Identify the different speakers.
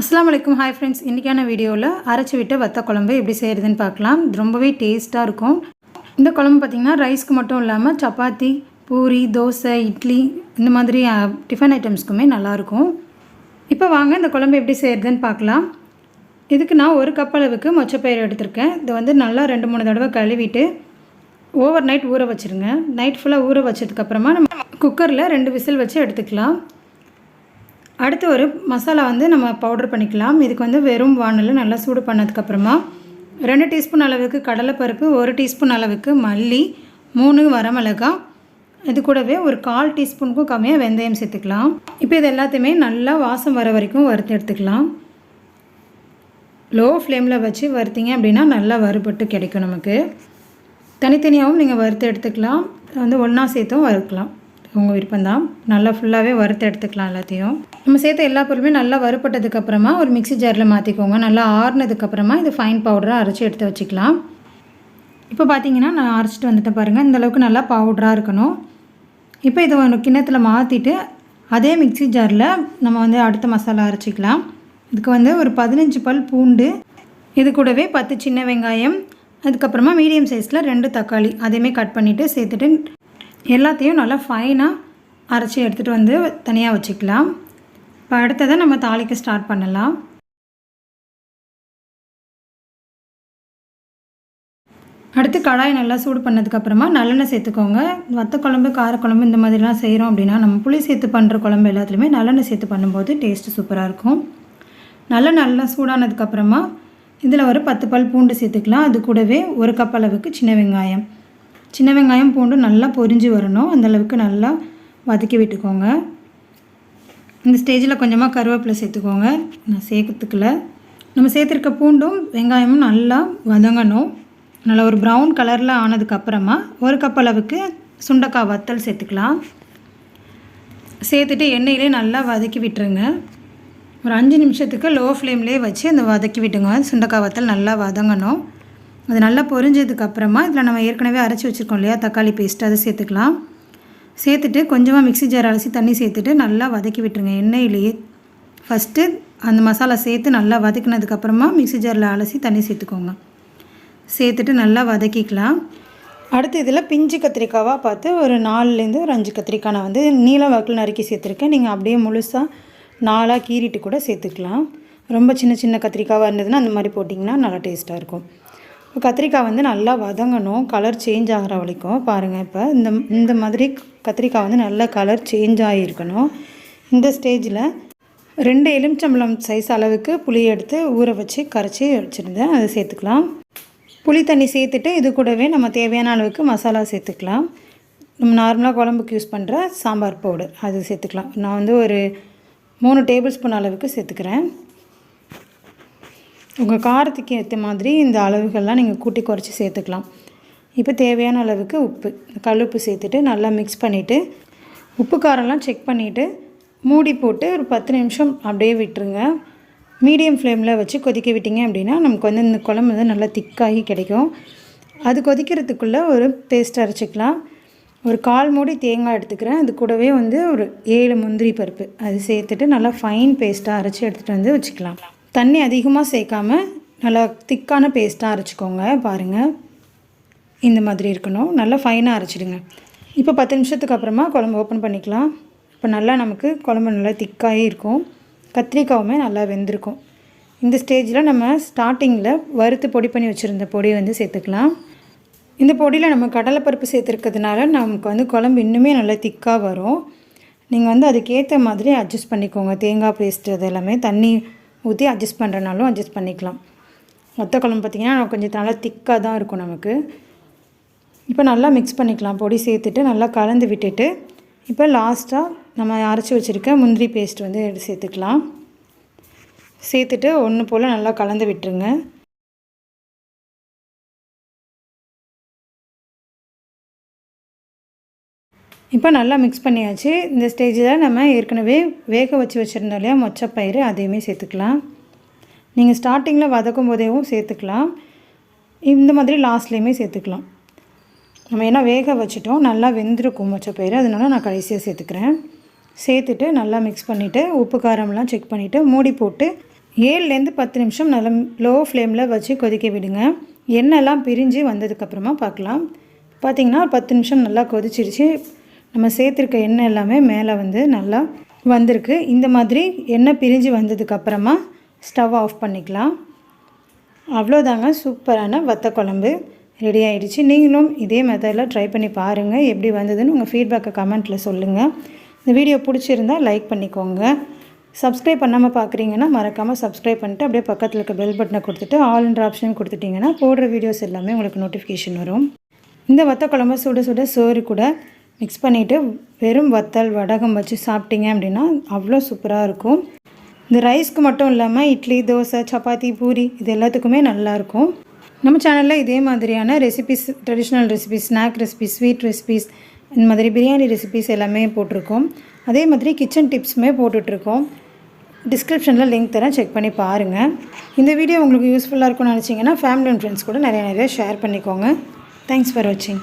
Speaker 1: அஸ்லாம் அலைக்கும். Hi friends இன்றைக்கான வீடியோவில் அரைச்சி விட்டு வத்த குழம்பு எப்படி செய்கிறதுன்னு பார்க்கலாம். இது ரொம்பவே டேஸ்ட்டாக இருக்கும். இந்த குழம்பு பார்த்திங்கன்னா ரைஸ்க்கு மட்டும் இல்லாமல் சப்பாத்தி பூரி தோசை இட்லி இந்த மாதிரி டிஃபன் ஐட்டம்ஸ்க்குமே நல்லாயிருக்கும் இப்போ வாங்க இந்த குழம்பு எப்படி செய்கிறதுன்னு பார்க்கலாம். இதுக்கு நான் ஒரு கப் அளவுக்கு மொச்சப்பயிர் எடுத்திருக்கேன். இதை வந்து நல்லா ரெண்டு மூணு தடவை கழுவிட்டு ஓவர் நைட் ஊற வச்சுருங்க. நைட் ஃபுல்லாக ஊற வச்சதுக்கப்புறமா நம்ம குக்கரில் ரெண்டு விசில் வச்சு எடுத்துக்கலாம். அடுத்து ஒரு மசாலா வந்து நம்ம பவுடர் பண்ணிக்கலாம். இதுக்கு வந்து வெறும் வானலில் நல்லா சூடு பண்ணதுக்கப்புறமா ரெண்டு டீஸ்பூன் அளவுக்கு கடலைப்பருப்பு ஒரு டீஸ்பூன் அளவுக்கு மல்லி மூணு வரமிளகாய் இது கூடவே ஒரு கால் டீஸ்பூனுக்கும் கம்மியாக வெந்தயம் சேர்த்துக்கலாம். இப்போ இது எல்லாத்தையுமே நல்லா வாசம் வர வரைக்கும் வறுத்து எடுத்துக்கலாம். லோ ஃப்ளேமில் வச்சு வறுத்தீங்க அப்படின்னா நல்லா வறுபட்டு கிடைக்கும் நமக்கு. தனித்தனியாகவும் நீங்கள் வறுத்து எடுத்துக்கலாம். வந்து ஒன்றா சேர்த்தும் வறுக்கலாம். உங்கள் விருப்பம்தான். நல்லா ஃபுல்லாகவே வறுத்து எடுத்துக்கலாம் எல்லாத்தையும். நம்ம சேர்த்த எல்லா பொருளுமே நல்லா வறுப்பட்டதுக்கப்புறமா ஒரு மிக்ஸி ஜாரில் மாற்றிக்கோங்க நல்லா ஆறுனதுக்கப்புறமா இது ஃபைன் பவுடராக அரைச்சி எடுத்து வச்சுக்கலாம். இப்போ பார்த்தீங்கன்னா நான் அரைச்சிட்டு வந்துட்டேன் பாருங்கள் இந்தளவுக்கு நல்லா பவுடராக இருக்கணும். இப்போ இதை ஒரு கிண்ணத்தில் மாற்றிட்டு அதே மிக்ஸி ஜாரில் நம்ம வந்து அடுத்த மசாலா அரைச்சிக்கலாம். இதுக்கு வந்து ஒரு பதினஞ்சு பல் பூண்டு இது கூடவே பத்து சின்ன வெங்காயம் அதுக்கப்புறமா மீடியம் சைஸில் ரெண்டு தக்காளி. அதையுமே கட் பண்ணிவிட்டு சேர்த்துட்டு எல்லாத்தையும் நல்லா ஃபைனாக அரைச்சி எடுத்துகிட்டு வந்து தனியாக வச்சுக்கலாம். இப்போ அடுத்ததை நம்ம தாளிக்க ஸ்டார்ட் பண்ணலாம். அடுத்து கடாய் நல்லா சூடு பண்ணதுக்கப்புறமா நல்லெண்ணெய் சேர்த்துக்கோங்க. வத்த குழம்பு காரக்குழம்பு இந்த மாதிரிலாம் செய்கிறோம் அப்படின்னா நம்ம புளி சேர்த்து பண்ணுற குழம்பு எல்லாத்துலேயுமே நல்லெண்ணெய் சேர்த்து பண்ணும்போது டேஸ்ட்டு சூப்பராக இருக்கும். நல்லா நல்லா சூடானதுக்கப்புறமா இதில் ஒரு பத்து பல் பூண்டு சேர்த்துக்கலாம். அது கூடவே ஒரு கப் அளவுக்கு சின்ன வெங்காயம். சின்ன வெங்காயம் பூண்டு நல்லா பொரிஞ்சு வரணும். அந்த அளவுக்கு நல்லா வதக்கி விட்டுக்கோங்க. இந்த ஸ்டேஜில் கொஞ்சமாக கருவேப்பிலை சேர்த்துக்கோங்க. நான் சேர்க்கறதுக்கில் நம்ம சேர்த்துருக்க பூண்டும் வெங்காயமும் நல்லா வதங்கணும். நல்லா ஒரு ப்ரௌன் கலரில் ஆனதுக்கப்புறமா ஒரு கப் அளவுக்கு சுண்டக்காய் வத்தல் சேர்த்துக்கலாம். சேர்த்துட்டு எண்ணெயிலே நல்லா வதக்கி விட்டுருங்க. ஒரு அஞ்சு நிமிஷத்துக்கு லோ ஃப்ளேம்லேயே வச்சு அந்த வதக்கி விட்டுங்க. சுண்டக்காய் வத்தல் நல்லா வதங்கணும். அது நல்லா பொரிஞ்சதுக்கப்புறமா இதில் நம்ம ஏற்கனவே அரைச்சி வச்சுருக்கோம் இல்லையா? தக்காளி பேஸ்ட் அதை சேர்த்துக்கலாம். சேர்த்துட்டு கொஞ்சமாக மிக்ஸி ஜார் அலசி தண்ணி சேர்த்துட்டு நல்லா வதக்கி விட்டுருங்க. எண்ணெயிலேயே. ஃபஸ்ட்டு அந்த மசாலா சேர்த்து நல்லா வதக்கினதுக்கப்புறமா மிக்ஸி ஜாரில் அலசி தண்ணி சேர்த்துக்கோங்க. சேர்த்துட்டு நல்லா வதக்கிக்கலாம். அடுத்து இதில் பிஞ்சு கத்திரிக்காவாக பார்த்து ஒரு நாலுலேருந்து ஒரு அஞ்சு கத்திரிக்காய் நான் வந்து நீல வாக்கில் நறுக்கி சேர்த்துருக்கேன். நீங்கள் அப்படியே முழுசாக நாலாக கீறிட்டு கூட சேர்த்துக்கலாம். ரொம்ப சின்ன சின்ன கத்திரிக்காவாக இருந்ததுன்னா அந்த மாதிரி போட்டிங்கன்னா நல்லா டேஸ்ட்டாக இருக்கும். கத்திரிக்காய் வந்து நல்லா வதங்கணும். கலர் சேஞ்ச் ஆகிற வரைக்கும் பாருங்கள் இப்போ. இந்த இந்த மாதிரி கத்திரிக்காய் வந்து நல்லா கலர் சேஞ்ச் ஆகியிருக்கணும். இந்த ஸ்டேஜில் ரெண்டு எலுமிச்சம்பழம் சைஸ் அளவுக்கு புளி எடுத்து ஊற வச்சு கரைச்சி வச்சுருந்தேன். அதை சேர்த்துக்கலாம். புளி தண்ணி சேர்த்துட்டு இது கூடவே நம்ம தேவையான அளவுக்கு மசாலா சேர்த்துக்கலாம். நம்ம நார்மலாக குழம்புக்கு யூஸ் பண்ணுற சாம்பார் பவுடர் அது சேர்த்துக்கலாம். நான் வந்து ஒரு மூணு டேபிள் ஸ்பூன் அளவுக்கு சேர்த்துக்கிறேன். உங்கள் காரத்துக்கு ஏற்ற மாதிரி இந்த அளவுகள்லாம் நீங்கள் கூட்டி குறைச்சி சேர்த்துக்கலாம். இப்போ தேவையான அளவுக்கு உப்பு. கல்லுப்பு சேர்த்துட்டு நல்லா மிக்ஸ் பண்ணிவிட்டு உப்பு காரம்லாம் செக் பண்ணிவிட்டு மூடி போட்டு ஒரு பத்து நிமிஷம் அப்படியே விட்டுருங்க. மீடியம் ஃப்ளேமில் வச்சு கொதிக்க விட்டீங்க அப்படின்னா நமக்கு வந்து இந்த குழம்பு வந்து நல்லா திக்காகி கிடைக்கும். அது கொதிக்கிறதுக்குள்ளே ஒரு பேஸ்ட் அரைச்சிக்கலாம். ஒரு கால் மூடி தேங்காய் எடுத்துக்கிறேன். அது கூடவே வந்து ஒரு ஏழு முந்திரி பருப்பு. அது சேர்த்துட்டு நல்லா ஃபைன் பேஸ்ட்டாக அரைச்சி எடுத்துகிட்டு வந்து வச்சுக்கலாம். தண்ணி அதிகமாக சேர்க்காம நல்லா திக்கான பேஸ்ட்டாக அரைச்சிக்கோங்க பாருங்கள் இந்த மாதிரி இருக்கணும். நல்லா ஃபைனாக அரைச்சிடுங்க. இப்போ பத்து நிமிஷத்துக்கு அப்புறமா குழம்பு ஓப்பன் பண்ணிக்கலாம். இப்போ நல்லா நமக்கு குழம்பு நல்லா திக்காகவே இருக்கும். கத்திரிக்காவுமே நல்லா வெந்திருக்கும். இந்த ஸ்டேஜில் நம்ம ஸ்டார்டிங்கில் வறுத்து பொடி பண்ணி வச்சுருந்த பொடியை வந்து சேர்த்துக்கலாம். இந்த பொடியில் நம்ம கடலைப்பருப்பு சேர்த்துருக்கிறதுனால நமக்கு வந்து குழம்பு இன்னுமே நல்லா திக்காக வரும். நீங்கள் வந்து அதுக்கேற்ற மாதிரி அட்ஜஸ்ட் பண்ணிக்கோங்க. தேங்காய் பேஸ்ட் அது எல்லாமே தண்ணி ஊற்றி அட்ஜஸ்ட் பண்ணுறனாலும் அட்ஜஸ்ட் பண்ணிக்கலாம். மொத்த குழம்பு பார்த்திங்கன்னா கொஞ்சம் நல்லா திக்காக தான் இருக்கும் நமக்கு. இப்போ நல்லா மிக்ஸ் பண்ணிக்கலாம். பொடி சேர்த்துட்டு நல்லா கலந்து விட்டுட்டு இப்போ லாஸ்ட்டாக நம்ம அரைச்சி வச்சுருக்க முந்திரி பேஸ்ட் வந்து எடுத்து சேர்த்துக்கலாம். சேர்த்துட்டு ஒன்று போல் நல்லா கலந்து விட்டுருங்க. இப்போ நல்லா மிக்ஸ் பண்ணியாச்சு. இந்த ஸ்டேஜில் நம்ம ஏற்கனவே வேக வச்சு வச்சுருந்தோம் இல்லையா? மொச்சப்பயிறு அதையுமே சேர்த்துக்கலாம். நீங்கள் ஸ்டார்டிங்கில் வதக்கும் போதேவும் சேர்த்துக்கலாம். இந்த மாதிரி லாஸ்ட்லேயுமே சேர்த்துக்கலாம். நம்ம ஏன்னா வேக வச்சுட்டோம்? நல்லா வெந்திருக்கும் மொச்சப்பயிறு. அதனால நான் கடைசியாக சேர்த்துக்கிறேன். சேர்த்துட்டு நல்லா மிக்ஸ் பண்ணிவிட்டு உப்பு காரம்லாம் செக் பண்ணிவிட்டு மூடி போட்டு ஏழுலேருந்து பத்து நிமிஷம் நல்லா லோ ஃப்ளேமில் வச்சு கொதிக்க விடுங்க. எண்ணெய்லாம் பிரிஞ்சு வந்ததுக்கப்புறமா பார்க்கலாம். பார்த்தீங்கன்னா பத்து நிமிஷம் நல்லா கொதிச்சிருச்சு. நம்ம சேர்த்துருக்க எண்ணெய் எல்லாமே மேலே வந்து நல்லா வந்திருக்கு. இந்த மாதிரி எண்ணெய் பிரிஞ்சு வந்ததுக்கப்புறமா ஸ்டவ் ஆஃப் பண்ணிக்கலாம். அவ்வளோதாங்க சூப்பரான வத்த குழம்பு ரெடி ஆகிடுச்சு நீங்களும் இதே மெத்தடில் ட்ரை பண்ணி பாருங்கள் எப்படி வந்ததுன்னு உங்கள் ஃபீட்பேக்கை கமெண்ட்டில் சொல்லுங்கள் இந்த வீடியோ பிடிச்சிருந்தா லைக் பண்ணிக்கோங்க. சப்ஸ்கிரைப் பண்ணாமல் பார்க்குறீங்கன்னா மறக்காமல் சப்ஸ்கிரைப் பண்ணிட்டு அப்படியே பக்கத்தில் இருக்க பெல் பட்டனை கொடுத்துட்டு ஆல்ன்ற ஆப்ஷன் கொடுத்துட்டிங்கன்னா போடுற வீடியோஸ் எல்லாமே உங்களுக்கு நோட்டிஃபிகேஷன் வரும். இந்த வத்த குழம்பு சுட சுட சோறு கூட மிக்ஸ் பண்ணிவிட்டு வெறும் வத்தல் வடகம் வச்சு சாப்பிட்டீங்க அப்படின்னா அவ்வளோ சூப்பராக இருக்கும். இந்த ரைஸ்க்கு மட்டும் இல்லாமல் இட்லி தோசை சப்பாத்தி பூரி இது எல்லாத்துக்குமே நல்லாயிருக்கும் நம்ம சேனலில் இதே மாதிரியான recipes traditional recipes snack recipes sweet recipes இந்த மாதிரி பிரியாணி ரெசிபிஸ் எல்லாமே போட்டிருக்கோம். அதே மாதிரி கிச்சன் டிப்ஸுமே போட்டுட்ருக்கோம். டிஸ்கிரிப்ஷனில் லிங்க் தரேன் செக் பண்ணி பாருங்கள் இந்த வீடியோ உங்களுக்கு யூஸ்ஃபுல்லாக இருக்கும்னு நினச்சிங்கன்னா ஃபேமிலி அண்ட் ஃப்ரெண்ட்ஸ் கூட நிறைய நிறைய ஷேர் பண்ணிக்கோங்க. தேங்க்ஸ் ஃபார் வாட்சிங்